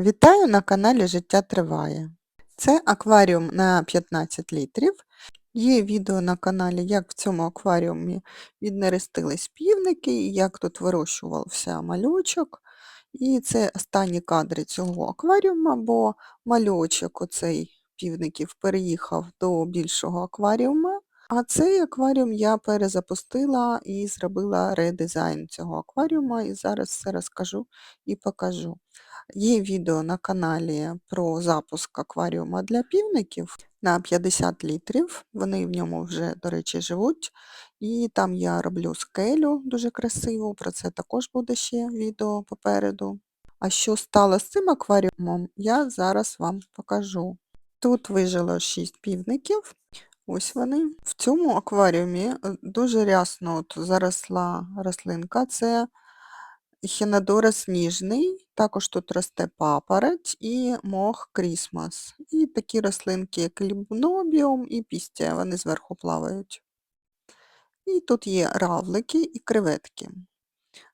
Вітаю на каналі Життя Триває. Це акваріум на 15 літрів. Є відео на каналі, як в цьому акваріумі віднерестились півники, як тут вирощувався мальочок. І це останні кадри цього акваріума, бо мальочок оцей півників переїхав до більшого акваріума. А цей акваріум я перезапустила і зробила редизайн цього акваріума, і зараз все розкажу і покажу. Є відео на каналі про запуск акваріума для півників на 50 літрів. Вони в ньому вже, до речі, живуть. І там я роблю скелю дуже красиву, про це також буде ще відео попереду. А що стало з цим акваріумом, я зараз вам покажу. Тут вижило 6 півників. Ось вони. В цьому акваріумі е, дуже рясно от заросла рослинка. Це Хінодора сніжний, також тут росте папороть і мох крісмас. І такі рослинки, як лібнобіум і пістя, вони зверху плавають. І тут є равлики і креветки.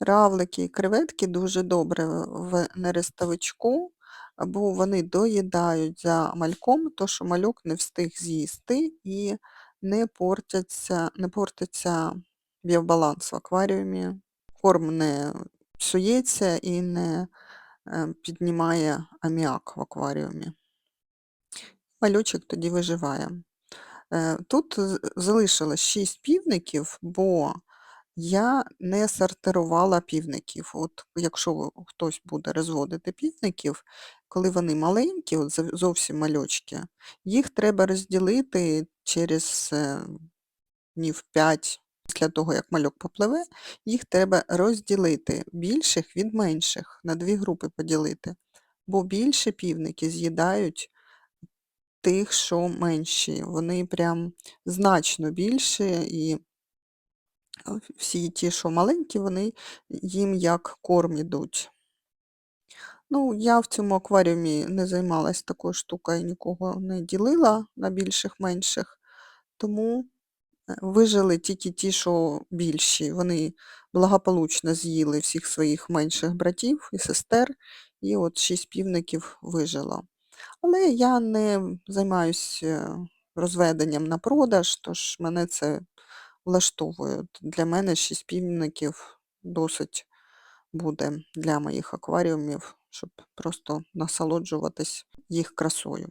Равлики і креветки дуже добре в нерестовичку, бо вони доїдають за мальком, то що мальок не встиг з'їсти і не портиться, не портиться біобаланс в акваріумі. Корм не псується і не е, піднімає аміак в акваріумі. Малючок тоді виживає. Е, тут залишилось 6 півників, бо я не сортирувала півників. От Якщо хтось буде розводити півників, коли вони маленькі, от зовсім мальочки, їх треба розділити через е, днів 5 Після того, як мальок попливе, їх треба розділити більших від менших, на дві групи поділити, бо більше півники з'їдають тих, що менші. Вони прям значно більше, і всі ті, що маленькі, вони їм як корм ідуть. Ну, я в цьому акваріумі не займалась такою штукою, нікого не ділила на більших-менших, тому Вижили тільки ті, що більші. Вони благополучно з'їли всіх своїх менших братів і сестер, і от шість півників вижило. Але я не займаюся розведенням на продаж, тож мене це влаштовує. Для мене шість півників досить буде для моїх акваріумів, щоб просто насолоджуватись їх красою.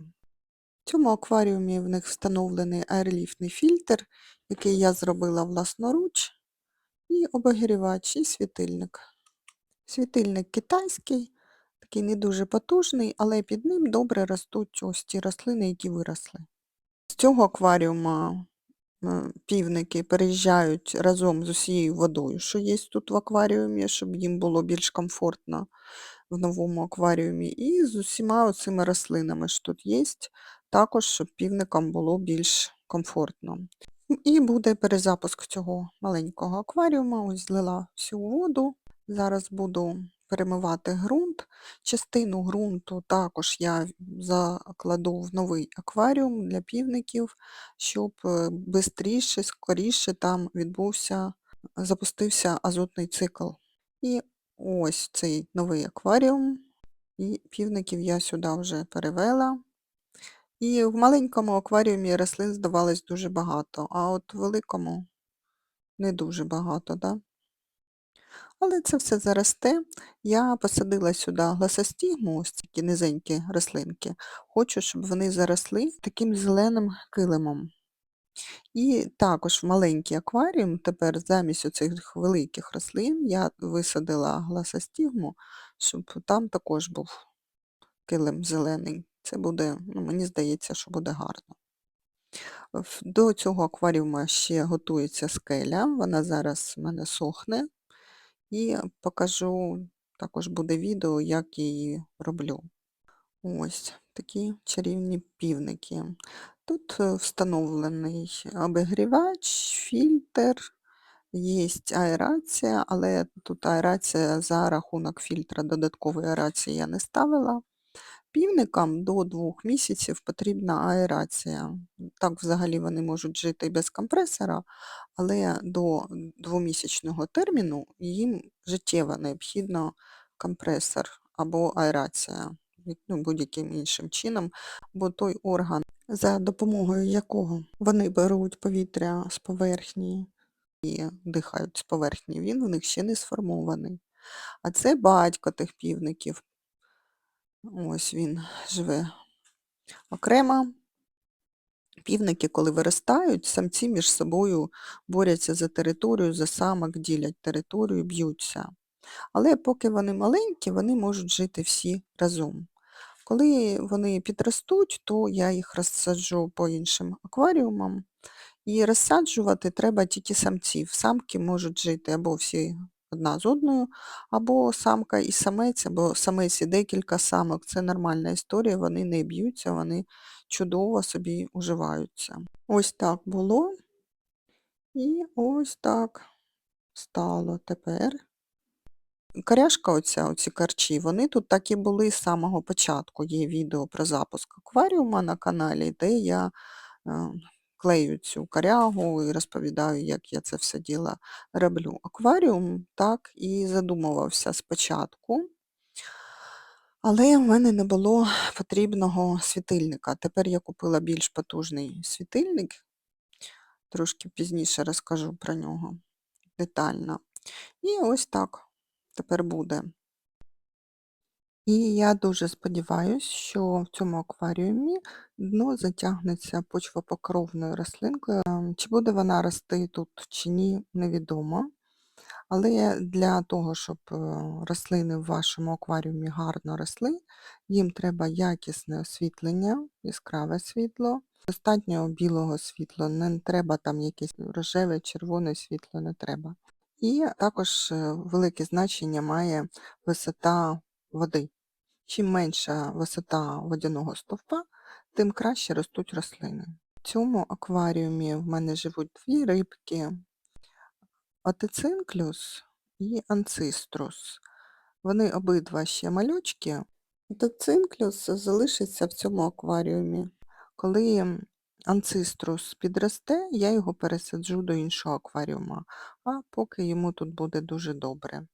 В цьому акваріумі в них встановлений аерліфтний фільтр, який я зробила власноруч, і обогрівач, і світильник. Світильник китайський, такий не дуже потужний, але під ним добре ростуть ось ті рослини, які виросли. З цього акваріума е, півники переїжджають разом з усією водою, що є тут в акваріумі, щоб їм було більш комфортно в новому акваріумі, і з усіма цими рослинами, що тут є, також, щоб півникам було більш комфортно. І буде перезапуск цього маленького акваріума. Ось злила всю воду. Зараз буду перемивати ґрунт. Частину ґрунту також я закладу в новий акваріум для півників, щоб швидше, скоріше там відбувся, запустився азотний цикл. І ось цей новий акваріум. І півників я сюди вже перевела. І в маленькому акваріумі рослин здавалось дуже багато, а от в великому не дуже багато, да? Але це все заросте. Я посадила сюди гласостігму, ось такі низенькі рослинки. Хочу, щоб вони заросли таким зеленим килимом. І також в маленький акваріум, тепер замість оцих великих рослин я висадила гласостігму, щоб там також був килим зелений. Це буде, ну, мені здається, що буде гарно. До цього акваріуму ще готується скеля, вона зараз в мене сохне. І покажу, також буде відео, як її роблю. Ось такі чарівні півники. Тут е, встановлений обігрівач, фільтр, є аерація, але тут аерація за рахунок фільтра додаткової аерації я не ставила. Півникам до двох місяців потрібна аерація. Так взагалі вони можуть жити без компресора, але до двомісячного терміну їм життєво необхідно компресор або аерація ну, будь-яким іншим чином, бо той орган, за допомогою якого вони беруть повітря з поверхні і дихають з поверхні, він в них ще не сформований. А це батько тих півників. Ось він живе окремо. Півники, коли виростають, самці між собою борються за територію, за самок, ділять територію, б'ються. Але поки вони маленькі, вони можуть жити всі разом. Коли вони підростуть, то я їх розсаджу по іншим акваріумам. І розсаджувати треба тільки самців. Самки можуть жити або всі одна з одною, або самка і самець, або самець і декілька самок. Це нормальна історія, вони не б'ються, вони чудово собі уживаються. Ось так було. І ось так стало тепер. Коряшка оця, оці карчі, вони тут так і були з самого початку. Є відео про запуск акваріума на каналі, де я е, клею цю корягу і розповідаю, як я це все діло роблю. Акваріум так і задумувався спочатку. Але в мене не було потрібного світильника. Тепер я купила більш потужний світильник, трошки пізніше розкажу про нього детально. І ось так тепер буде. І я дуже сподіваюся, що в цьому акваріумі дно затягнеться почвопокровною рослинкою. Чи буде вона рости тут чи ні, невідомо. Але для того, щоб е, рослини в вашому акваріумі гарно росли, їм треба якісне освітлення, яскраве світло, достатньо білого світла, не треба там якесь рожеве, червоне світло, не треба. І також е, велике значення має висота води. Чим менша висота водяного стовпа, тим краще ростуть рослини. В цьому акваріумі в мене живуть дві рибки Отицинклюс і анциструс. Вони обидва ще малючки. Отицинклюс залишиться в цьому акваріумі. Коли анциструс підросте, я його пересаджу до іншого акваріума, а поки йому тут буде дуже добре.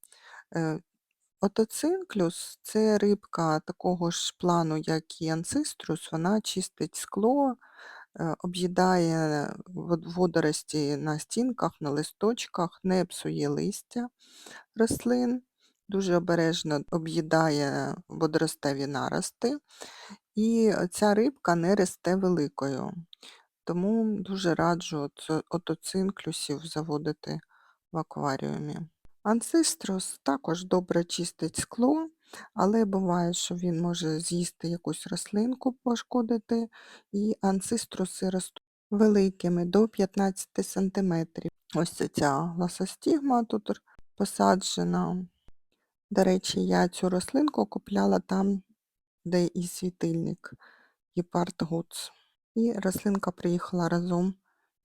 Отоцинклюс це рибка такого ж плану, як і анциструс, вона чистить скло, е, об'їдає водорості на стінках, на листочках, не псує листя рослин, дуже обережно об'їдає водоростеві нарости. І ця рибка не росте великою. Тому дуже раджу отоцинклюсів заводити в акваріумі. Анциструс також добре чистить скло, але буває, що він може з'їсти якусь рослинку, пошкодити, і анциструси ростуть великими до 15 см. Ось ця ласостігма тут посаджена. До речі, я цю рослинку купляла там, де і світильник Гепард Гуц. І рослинка приїхала разом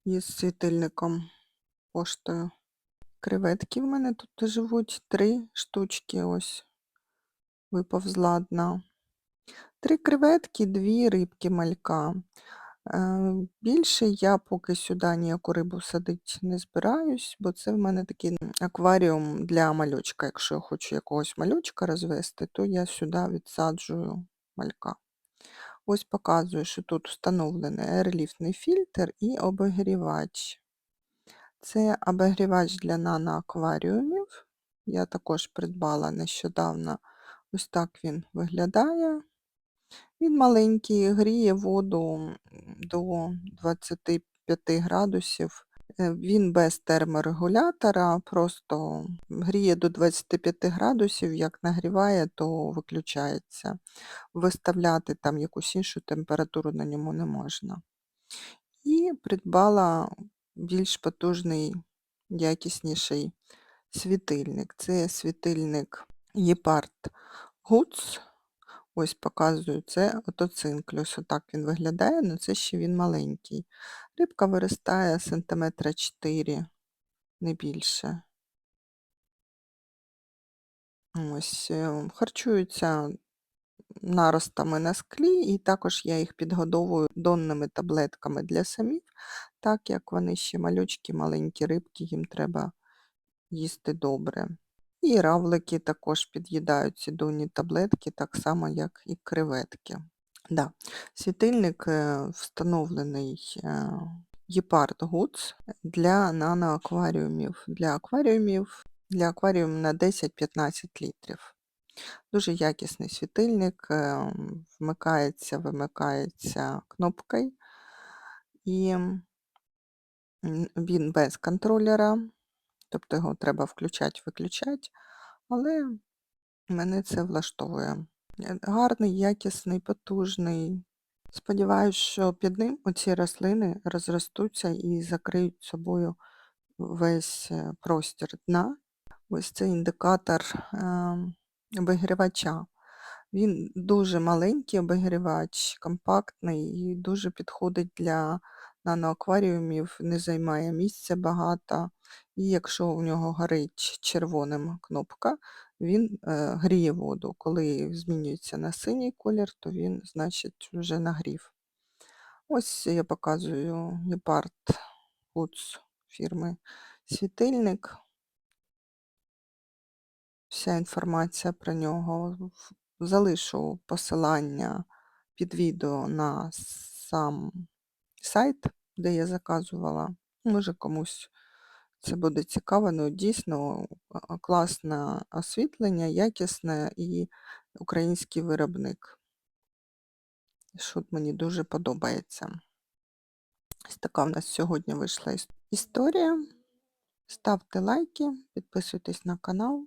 із світильником поштою. Креветки в мене тут живуть три штучки, ось виповзла одна. Три креветки, дві рибки малька. Е, Більше я поки сюди ніяку рибу садити не збираюсь, бо це в мене такий акваріум для мальочка. Якщо я хочу якогось мальочка розвести, то я сюди відсаджую малька. Ось показую, що тут встановлений аерліфтний фільтр і обігрівач. Це обігрівач для наноакваріумів. Я також придбала нещодавно. Ось так він виглядає. Він маленький, гріє воду до 25 градусів. Е, Він без терморегулятора, просто гріє до 25 градусів, як нагріває, то виключається. Виставляти там якусь іншу температуру на ньому не можна. І придбала більш потужний, якісніший світильник. Це світильник Гепард Гуц. Ось показую, це отоцинклюс. Отак він виглядає, але це ще він маленький. Рибка виростає сантиметра 4, не більше. Ось, е, харчуються наростами на склі, і також я їх підгодовую донними таблетками для самів, так як вони ще малючки, маленькі рибки, їм треба їсти добре. І равлики також під'їдають ці донні таблетки, так само, як і креветки. Да. Світильник е, встановлений е, Gepard для наноакваріумів. Для акваріумів, для акваріумів на 10-15 літрів. Дуже якісний світильник, е, вмикається, вимикається кнопкою, і він без контролера, тобто його треба включати-виключати, але мене це влаштовує. Е, Гарний, якісний, потужний. Сподіваюсь, що під ним оці рослини розростуться і закриють собою весь е, простір дна. Ось це індикатор ем, обігрівача. Він дуже маленький обігрівач, компактний і дуже підходить для наноакваріумів, не займає місця багато. І якщо у нього горить червоним кнопка, він е, гріє воду. Коли змінюється на синій колір, то він, значить, вже нагрів. Ось я показую Gepard Woods фірми світильник. Вся інформація про нього. Залишу посилання під відео на сам сайт, де я заказувала. Може комусь це буде цікаво, ну дійсно класне освітлення, якісне і український виробник. Що мені дуже подобається. Ось така в нас сьогодні вийшла історія. Ставте лайки, підписуйтесь на канал